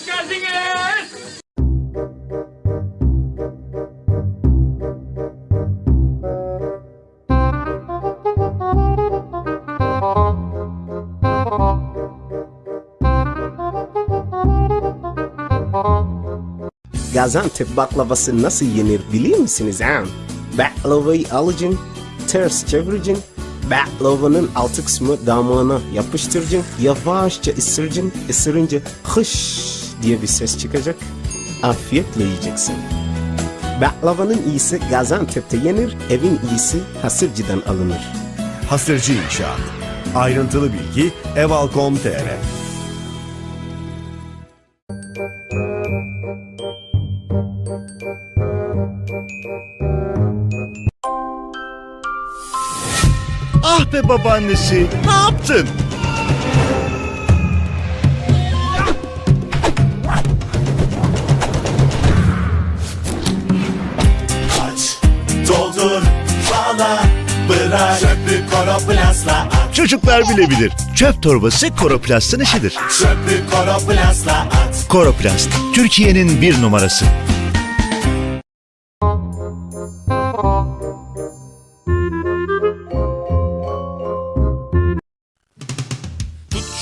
Hoş geldiniz. Gaziantep baklavası nasıl yenir bilir misiniz ha? Baklavayı alacaksın, ters çevireceksin, baklavanın altı kısmı damağına yapıştıracaksın, yavaşça ısıracaksın, ısırınca hış diye bir ses çıkacak, afiyetle yiyeceksin. Baklavanın iyisi Gaziantep'te yenir, evin iyisi Hasırcı'dan alınır. Hasırcı İnşaat. Ayrıntılı bilgi eval.com.tr Ah be babaannesi, ne yaptın? Bırak çöpü koroplastla at Çocuklar bile bilir. Çöp torbası Koroplast'ın işidir. Çöpü koroplastla at Koroplast, Türkiye'nin bir numarası.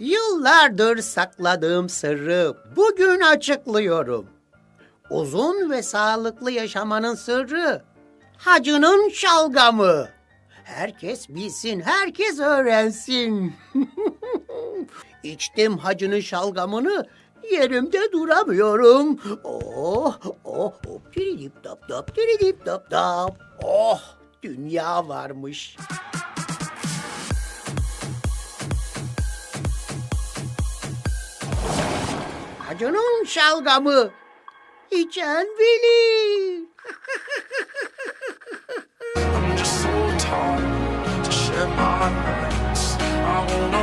Yıllardır sakladığım sırrı bugün açıklıyorum. Uzun ve sağlıklı yaşamanın sırrı hacının şalgamı. Herkes bilsin, herkes öğrensin. İçtim hacının şalgamını, yerimde duramıyorum. Oh, oh, hop, diridip dap dap, diridip dap dap. Oh, dünya varmış. Hacının şalgamı. İçen bilir. just so tired to share my nights. I wanna